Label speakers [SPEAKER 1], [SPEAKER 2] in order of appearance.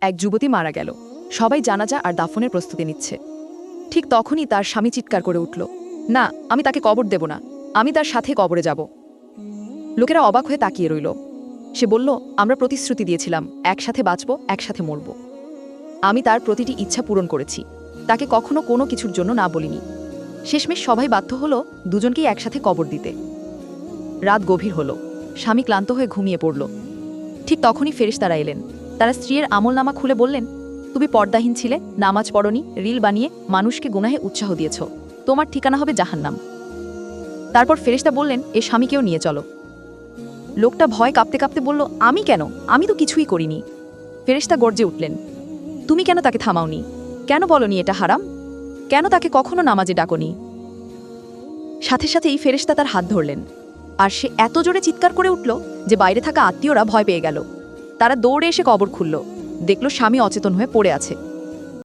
[SPEAKER 1] এক যুবতী মারা গেল। সবাই জানাজা আর দাফনের প্রস্তুতি নিচ্ছে। ঠিক তখনই তার স্বামী চিৎকার করে উঠল, না, আমি তাকে কবর দেব না। আমি তার সাথে কবরে যাব। লোকেরা অবাক হয়ে তাকিয়ে রইল। সে বলল, আমরা প্রতিশ্রুতি দিয়েছিলাম, একসাথে বাঁচব, একসাথে মরব। আমি তার প্রতিটি ইচ্ছা পূরণ করেছি। তাকে কখনো কোনো কিছুর জন্য না বলিনি। শেষমেশ সবাই বাধ্য হলো দুজনকেই একসাথে কবর দিতে। রাত গভীর হলো। স্বামী ক্লান্ত হয়ে ঘুমিয়ে পড়ল। ঠিক তখনই ফেরেশতারা এলেন। তারা স্ত্রীর আমলনামা খুলে বললেন, তুমি পর্দাহীন ছিলে, নামাজ পড়নি, রিল বানিয়ে মানুষকে গুনাহে উৎসাহ দিয়েছ। তোমার ঠিকানা হবে জাহান্নাম। তারপর ফেরেশতা বললেন, এ স্বামীকেও নিয়ে চলো। লোকটা ভয় কাঁপতে কাঁপতে বলল, আমি কেন? আমি তো কিছুই করিনি। ফেরেশতা গর্জে উঠলেন, তুমি কেন তাকে থামাওনি? কেন বলনি এটা হারাম? কেন তাকে কখনো নামাজে ডাকনি? সাথে সাথেই ফেরেশতা তার হাত ধরলেন, আর সে এত জোরে চিৎকার করে উঠল যে বাইরে থাকা আত্মীয়রা ভয় পেয়ে গেল। তারা দৌড়ে এসে কবর খুলল। দেখল স্বামী অচেতন হয়ে পড়ে আছে।